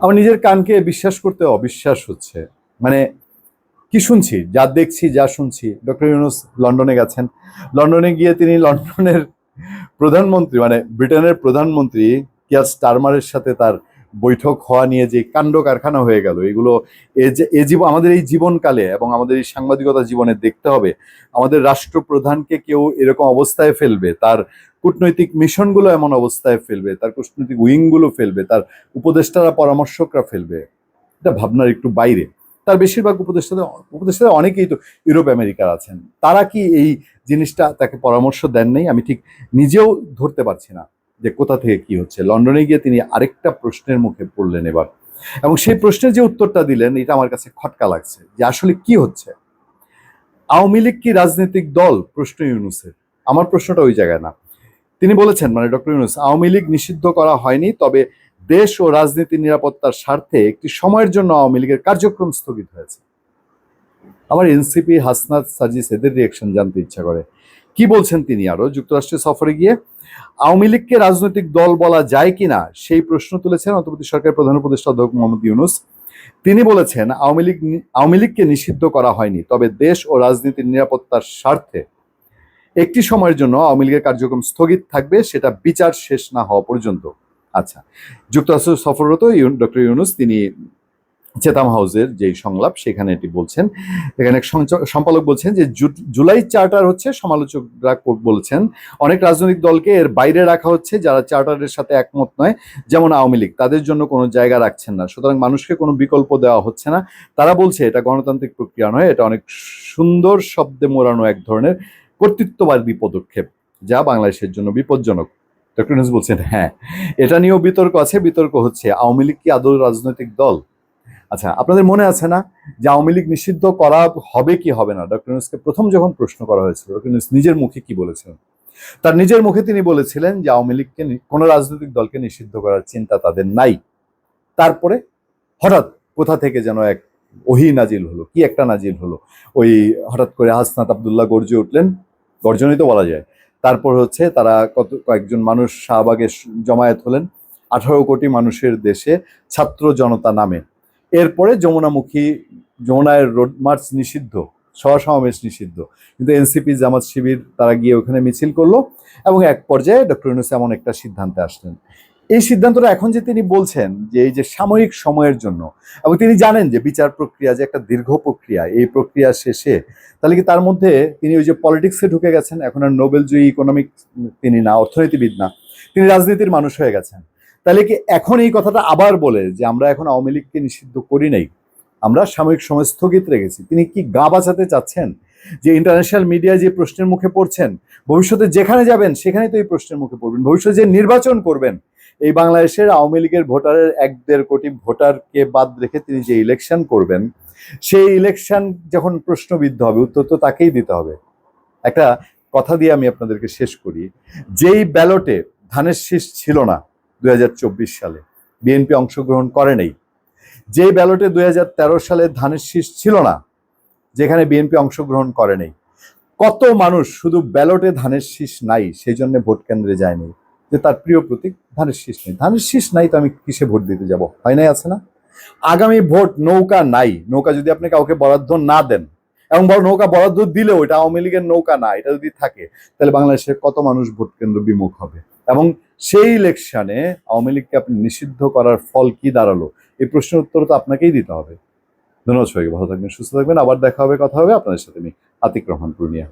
আমার নিজের কানকে বিশ্বাস করতে অবিশ্বাস হচ্ছে। মানে কি শুনছি? যা দেখছি, যা শুনছি। ডক্টর ইউনুস লন্ডনে গেছেন। লন্ডনে গিয়ে তিনি লন্ডনের প্রধানমন্ত্রী মানে ব্রিটেনের প্রধানমন্ত্রী কিয়ার স্টারমারের সাথে তার বৈঠক হওয়া নিয়ে যে কাণ্ড কারখানা হয়ে গেল, এগুলো এ জীবন আমাদের এই জীবনকালে এবং আমাদের এই সাংবাদিকতা জীবনে দেখতে হবে, আমাদের রাষ্ট্রপ্রধানকে কেউ এরকম অবস্থায় ফেলবে, তার কূটনৈতিক মিশনগুলো এমন অবস্থায় ফেলবে, তার কূটনৈতিক উইংগুলো ফেলবে, তার উপদেষ্টারা, পরামর্শকরা ফেলবে, এটা ভাবনার একটু বাইরে। তার বেশিরভাগ উপদেষ্টাদের উপদেষ্টাদের অনেকেই তো ইউরোপ আমেরিকার আছেন, তারা কি এই জিনিসটা তাকে পরামর্শ দেন নাই? আমি ঠিক নিজেও ধরতে পারছি না। যে কোথা থেকে কি হচ্ছে? লন্ডনে গিয়ে তিনি আরেকটা প্রশ্নের মুখে পড়লেন এবার। এবং সেই প্রশ্নের যে উত্তরটা দিলেন, এটা আমার কাছে খটকা লাগছে যে আসলে কি হচ্ছে? আওয়ামী লীগ কি রাজনৈতিক দল? প্রশ্ন ইউনুসের। আমার প্রশ্নটা ওই জায়গায় না। তিনি বলেছেন মানে ডক্টর ইউনুস, আওয়ামী লীগ নিষিদ্ধ করা হয়নি, তবে দেশ ও রাজনীতির নিরাপত্তার স্বার্থে একটি সময়ের জন্য আওয়ামী লীগের কার্যক্রম স্থগিত হয়েছে। আমার এনসিপি হাসনাত সাজিস এদের রিয়েকশন জানতে ইচ্ছা করে। কি বলছেন তিনি আরও? যুক্তরাষ্ট্রের সফরে গিয়ে আওয়ামী লীগকে রাজনৈতিক দল বলা যায় কিনা সেই প্রশ্ন তুলেছেন অন্তর্বর্তী সরকারের প্রধান উপদেষ্টা অধ্যক্ষ মোহাম্মদ ইউনুস। তিনি বলেছেন, আওয়ামী লীগ আওয়ামী লীগকে নিষিদ্ধ করা হয়নি, তবে দেশ ও রাজনীতির নিরাপত্তার স্বার্থে। একটি সময়ের জন্য আওয়ামী লীগের কার্যক্রম স্থগিত থাকবে, সেটা বিচার শেষ না হওয়া পর্যন্ত। আচ্ছা যুক্তরাষ্ট্র সফররত ডক্টর ইউনুস, তিনি চেতাম হাউসের যে সংলাপ, সেখানে এটি বলছেন। এখানে সম্পাদক বলছেন যে জুলাই চার্টার হচ্ছে, সমালোচকরা বলছেন, অনেক রাজনৈতিক দলকে এর বাইরে রাখা হচ্ছে, যারা চার্টারের সাথে একমত নয়, যেমন আওয়ামী লীগ। তাদের জন্য কোনো জায়গা রাখছেন না। সুতরাং মানুষকে কোনো বিকল্প দেওয়া হচ্ছে না। তারা বলছে, এটা গণতান্ত্রিক প্রক্রিয়া নয়, এটা অনেক সুন্দর শব্দে মোড়ানো এক ধরনের কর্তৃত্ববাদী পদক্ষেপ, যা বাংলাদেশের জন্য বিপজ্জনক। ডক্টর বলছেন হ্যাঁ এটা নিয়েও বিতর্ক আছে। বিতর্ক হচ্ছে, আওয়ামী লীগ কি আদৌ রাজনৈতিক দল? আচ্ছা আপনাদের মনে আছে না যে আওয়ামী লীগ নিষিদ্ধ করা হবে কি হবে না? ডক্টর ইউনুসকে প্রথম যখন প্রশ্ন করা হয়েছিল, ডক্টর ইউনুস নিজের মুখে কি বলেছিলেন তার নিজের মুখে তিনি বলেছিলেন যে আওয়ামী লীগকে কোনো রাজনৈতিক দলকে নিষিদ্ধ করার চিন্তা তাদের নাই। তারপরে হঠাৎ কোথা থেকে যেন এক ওহি নাজিল হলো, কি একটা নাজিল হলো? ওই হঠাৎ করে হাসনাত আবদুল্লাহ গর্জে উঠলেন, গর্জনই তো বলা যায়। তারপর হচ্ছে তারা কত, কয়েকজন মানুষ শাহবাগে জমায়েত হলেন। আঠারো কোটি মানুষের দেশে ছাত্র জনতা নামে এরপরে যমুনামুখী, যমুনায় রোড মার্চ নিষিদ্ধ সমাবেশ নিষিদ্ধ। কিন্তু এনসিপি জামাত শিবির, তারা গিয়ে ওখানে মিছিল করল এবং এক পর্যায়ে ডক্টর ইউনুস এমন একটা সিদ্ধান্তে আসলেন। এই সিদ্ধান্তটা এখন যে তিনি বলছেন যে এই যে সাময়িক সময়ের জন্য, এবং তিনি জানেন যে বিচার প্রক্রিয়া যে একটা দীর্ঘ প্রক্রিয়া, এই প্রক্রিয়া শেষে, তাহলে কি তার মধ্যে তিনি ওই যে পলিটিক্সে ঢুকে গেছেন? এখন আর নোবেলজয়ী ইকোনমিক তিনি না, অর্থনীতিবিদ না। তিনি রাজনীতির মানুষ হয়ে গেছেন। তাহলে কি এখন এই কথাটা আবার বলে যে আমরা এখন আওয়ামী লীগকে নিষিদ্ধ করি নাই? আমরা সাময়িক সময় স্থগিত রেখেছি। তিনি কি গা বাঁচাতে চাচ্ছেন? যে ইন্টারন্যাশনাল মিডিয়া যে প্রশ্নের মুখে পড়ছেন, ভবিষ্যতে যেখানে যাবেন সেখানে তো এই প্রশ্নের মুখে পড়বেন। ভবিষ্যতে যে নির্বাচন করবেন, এই বাংলাদেশের আওয়ামী লীগের ভোটারের এক দেড় কোটি ভোটারকে বাদ রেখে তিনি যে ইলেকশন করবেন, সেই ইলেকশন যখন প্রশ্নবিদ্ধ হবে, উত্তর তো তাকেই দিতে হবে। একটা কথা দিয়ে আমি আপনাদেরকে শেষ করি। যেই ব্যালটে ধানের শীষ ছিল না দুই হাজার চব্বিশ সালে। বিএনপি অংশগ্রহণ করে নেই। যেই ব্যালটে দুই হাজার তেরো সালে ধানের শীষ ছিল না, যেখানে বিএনপি অংশগ্রহণ করে নেই। কত মানুষ শুধু ব্যালটে ধানের শীষ নাই সেই জন্য ভোট কেন্দ্রে যায়নি যে তার প্রিয় প্রতীক, ধানের শীষ নেই। ধানের শীষ নাই তো আমি কিসে ভোট দিতে যাব? হয় নাই, আছে না? আগামী ভোট নৌকা নাই। নৌকা যদি আপনি কাউকে বরাদ্দ না দেন, এবং বড় নৌকা বরাদ্দ দিলেও এটা আওয়ামী লীগের নৌকা না, এটা যদি থাকে, তাহলে বাংলাদেশের কত মানুষ ভোট কেন্দ্র বিমুখ হবে? এবং সেই ইলেকশনে আওয়ামী লীগকে আপনি নিষিদ্ধ করার ফল কি দাঁড়াল? এই প্রশ্নের উত্তর তো আপনাকেই দিতে হবে। ধন্যবাদ সবাইকে, ভালো থাকবেন, সুস্থ থাকবেন। আবার দেখা হবে, কথা হবে আপনাদের সাথে আমি আতিক রহমান, পূর্ণিয়া।